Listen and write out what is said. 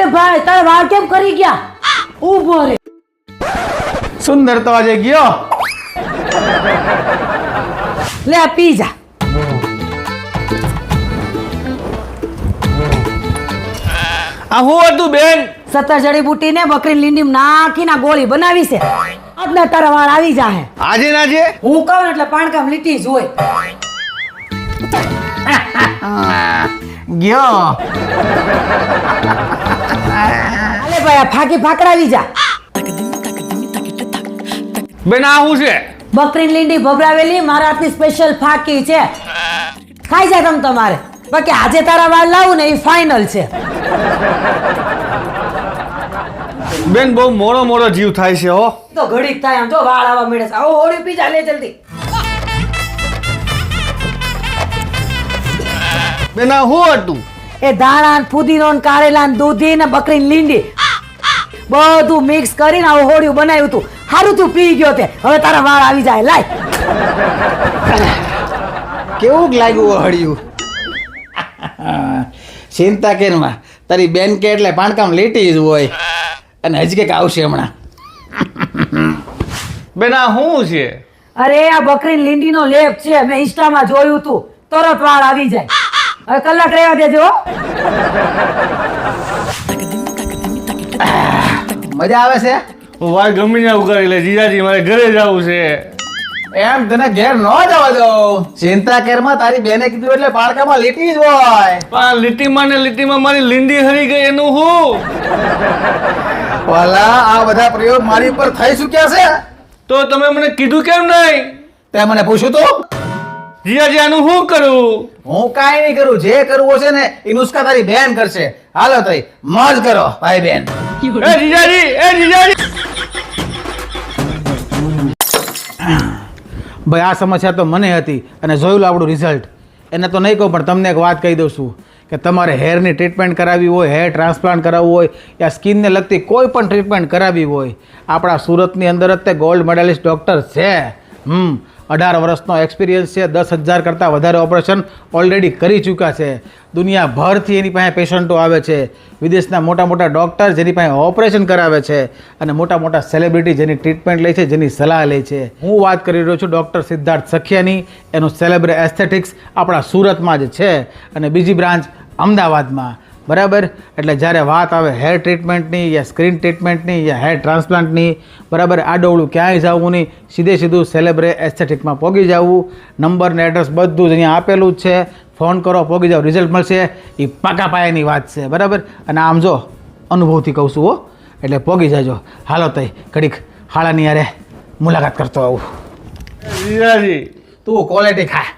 એ ભાઈ તારે વાળ કેમ કરી ગયા? ઊભો રે. સુંદર તો આજે ગયો. લે આ પી જા. આ હું હતું બેન? સત્તર જડીબુટી ને બકરી લીંડી નાખીને આ ગોળી બનાવી છે. આજના તારા વાળ આવી જાહે. આજે ના જે હું કહું એટલે પાણકામ લીટી જ હોય. ગયો. અલે ફાકી ફાકડાવી જા. બેન આ શું છે? બકરી લીંડી ભભરાવેલી મારા હાથની સ્પેશિયલ ફાકી છે. ખાઈ જાય તમ તમારે. બાકી આજે તારા વાળ લાવું ને એ ફાઇનલ છે. બેન બહુ મોડો મોડો જીવ થાય છે હો. તો ઘડીક થાય આમ જો વાળ આવવા મળે છે. આવો હોળી પી જા લે જલ્દી. બેન આ શું હતું? એ ને ફુદીનો ને કારેલા દૂધી ને બકરી લીંડી. બધું મિક્સ કરીને આવું હોળિયું બનાવ્યું તું. સારું તું પી ગયો તે. હવે તારા વાળ આવી જાય. લાય. કેવું લાગ્યું હોળિયું? ચિંતા કેરમાં તારી બેન કે એટલે પાણકામ લેટી જ હોય. અને હજી કંઈક આવશે હમણાં. બેન આ શું છે? અરે આ બકરી લીંડીનો લેપ છે. મેં ઇન્સ્ટામાં જોયું તું. તરત વાળ આવી જાય. હવે કલાક રહેવા દેજો મજા આવે છે? હું વાર ગમીને ઉગાડી લે જીજાજી મારે ઘરે જવું છે. એમ તને ઘેર ન જવા દઉં. ચિંતા કેરમાં તારી બેને કીધું એટલે પાડકામાં લીટી જ હોય. પણ લીટીમાં ને લીટીમાં મારી લીંડી હરી ગઈ એનું હું? વાલા આ બધા પ્રયોગ મારી ઉપર થઈ ચૂક્યા છે. તો તમે મને કીધું કેમ નહીં? તે મને પૂછ્યું તું. જીજાજી શું કરું? હું કાંઈ નહીં કરું. જે કરવું હશે ને એ નુસ્ખા તારી બેન કરશે. હાલો તઈ મોજ કરો ભાઈ બેન. એ જીજાજી એ જીજાજી! ભાઈ આ સમસ્યા તો મને હતી અને જોયું આપણું રિઝલ્ટ એને તો નહીં કહું પણ તમને એક વાત કહી દઉં છું કે તમારે હેરની ટ્રીટમેન્ટ કરાવવી હોય હેર ટ્રાન્સપ્લાન્ટ કરાવવું હોય યા સ્કિનને લગતી કોઈ પણ ટ્રીટમેન્ટ કરાવવી હોય આપણા સુરતની અંદર જ તે ગોલ્ડ મેડલિસ્ટ ડૉક્ટર છે. હમ અઢાર વર્ષનો એક્સપિરિયન્સ છે. દસ હજાર કરતાં વધારે ઓપરેશન ઓલરેડી કરી ચૂક્યા છે. દુનિયાભરથી એની પાસે પેશન્ટો આવે છે. વિદેશના મોટા મોટા ડૉક્ટર જેની પાસે ઓપરેશન કરાવે છે અને મોટા મોટા સેલિબ્રિટી જેની ટ્રીટમેન્ટ લે છે, જેની સલાહ લે છે. હું વાત કરી રહ્યો છું ડૉક્ટર સિદ્ધાર્થ સખિયાની. એનું સેલેબ્રે એસ્થેટિક્સ આપણા સુરતમાં જ છે અને બીજી બ્રાન્ચ અમદાવાદમાં. બરાબર? એટલે જ્યારે વાત આવે હેર ટ્રીટમેન્ટની યા સ્ક્રીન ટ્રીટમેન્ટની યા હેર ટ્રાન્સપ્લાન્ટની બરાબર? આડોવળું ક્યાંય જવું નહીં. સીધે સીધું સેલેબ્રે એસ્થેટિકમાં પહોંચી જવું. નંબર ને એડ્રેસ બધું જ અહીંયા આપેલું જ છે. ફોન કરો પહોંચી જાઓ. રિઝલ્ટ મળશે. એ પાકા પાયાની વાત છે. બરાબર? અને આમ જો અનુભવથી કહું છું હો. એટલે પહોંચી જાજો. હાલો તય ઘડીક હાળાની યારે મુલાકાત કરતો આવું. તું ક્વોલિટી ખા.